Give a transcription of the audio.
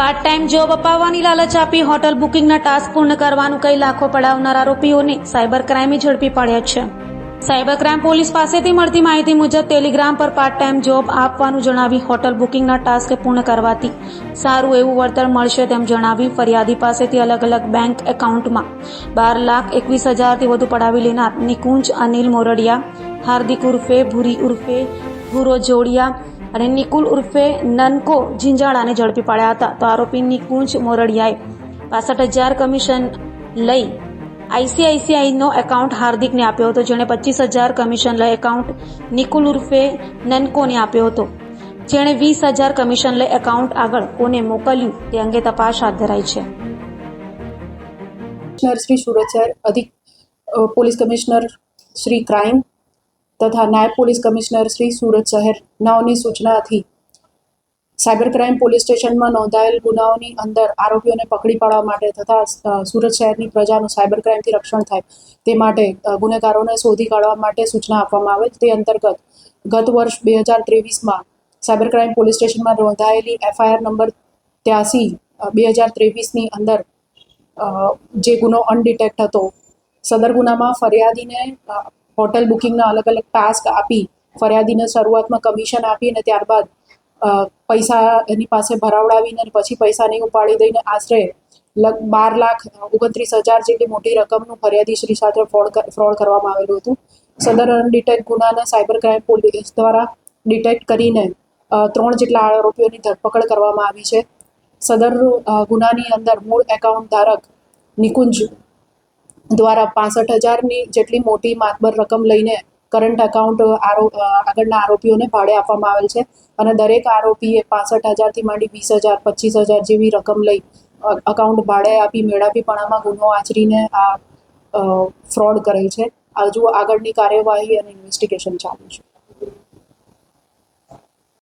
Time job અપાવવાની લાલચ આપી hotel બુકિંગના task પૂર્ણ કરવાનું કઈ લાખો પડાવનાર આરોપીઓને સાયબર ક્રાઇમે ઝડપી પાડ્યા છે. સાયબર ક્રાઇમ પોલીસ પાસેથી મળતી માહિતી મુજબ ટેલિગ્રામ પર પાર્ટ ટાઈમ જોબ આપવાનું જણાવી હોટલ બુકિંગના ટાસ્ક પૂર્ણ કરવાથી સારું એવું વળતર મળશે તેમ જણાવી ફરિયાદી પાસેથી અલગ અલગ બેંક એકાઉન્ટમાં બાર લાખ એકવીસ હજારથી વધુ પડાવી લેનાર નિકુંજ અનિલ મોરડિયા, હાર્દિક ઉર્ફે ભૂરી ઉર્ફે ભૂરો જોડિયા અને નિકુલ ઉર્ફે નનકો ઝીંઝાળાને ઝડપી પાડ્યા હતા. તો આરોપી નિકુંજ મોરડિયાએ પાસઠ હજાર કમિશન લઈ આઈસીઆઈસીઆઈનો એકાઉન્ટ હાર્દિકને આપ્યો હતો, જેણે પચીસ હજાર કમિશન લઈ એકાઉન્ટ નિકુલ ઉર્ફે નનકોને આપ્યો હતો. જેણે વીસ હજાર કમિશન લઈ એકાઉન્ટ આગળ કોને મોકલ્યું તે અંગે તપાસ હાથ ધરાઈ છે. કમિશનર શ્રી સુરત શહેર અધિક પોલીસ કમિશનર શ્રી ક્રાઇમ તથા નાયબ પોલીસ કમિશનર શ્રી સુરત શહેર નાઓની સૂચનાથી સાયબર ક્રાઇમ પોલીસ સ્ટેશનમાં નોંધાયેલ ગુનાઓની અંદર આરોપીઓને પકડી પાડવા માટે તથા સુરત શહેરની પ્રજાનું સાયબર ક્રાઇમથી રક્ષણ થાય તે માટે ગુનેગારોને શોધી કાઢવા માટે સૂચના આપવામાં આવે તે અંતર્ગત ગત વર્ષ બે હજાર ત્રેવીસમાં સાયબર ક્રાઇમ પોલીસ સ્ટેશનમાં નોંધાયેલી એફઆઈઆર નંબર ત્યાસી બે હજાર ત્રેવીસની અંદર જે ગુનો અનડિટેક્ટ હતો. સદર ગુનામાં ફરિયાદીને હોટલ બુકિંગના અલગ અલગ ટાસ્ક આપી, ફરિયાદીને શરૂઆતમાં કમિશન આપી અને ત્યારબાદ પૈસા એની પાસે ભરાવડાવીને પછી પૈસા નહીં ઉપાડી દઈને આશરે બાર લાખ ઓગણત્રીસ હજાર જેટલી મોટી રકમનું ફરિયાદી શ્રી સાથે ફ્રોડ ફ્રોડ કરવામાં આવેલું હતું. સદર અનડિટેક્ટ ગુનાને સાયબર ક્રાઇમ પોલીસ દ્વારા ડિટેક્ટ કરીને ત્રણ જેટલા આરોપીઓની ધરપકડ કરવામાં આવી છે. સદર ગુનાની અંદર મૂળ એકાઉન્ટ ધારક નિકુંજ દ્વારા પાસઠ હજારની જેટલી મોટી માતબર રકમ લઈને કરંટ એકાઉન્ટ આરો આગળના આરોપીઓને ભાડે આપવામાં આવેલ છે અને દરેક આરોપીએ પાસઠ હજારથી માંડી વીસ હજાર, પચીસ હજાર જેવી રકમ લઈ અકાઉન્ટ ભાડે આપી મેળાપીપણામાં ગુનો આચરીને આ ફ્રોડ કરેલ છે. હજુ આગળની કાર્યવાહી અને ઇન્વેસ્ટિગેશન ચાલુ છે.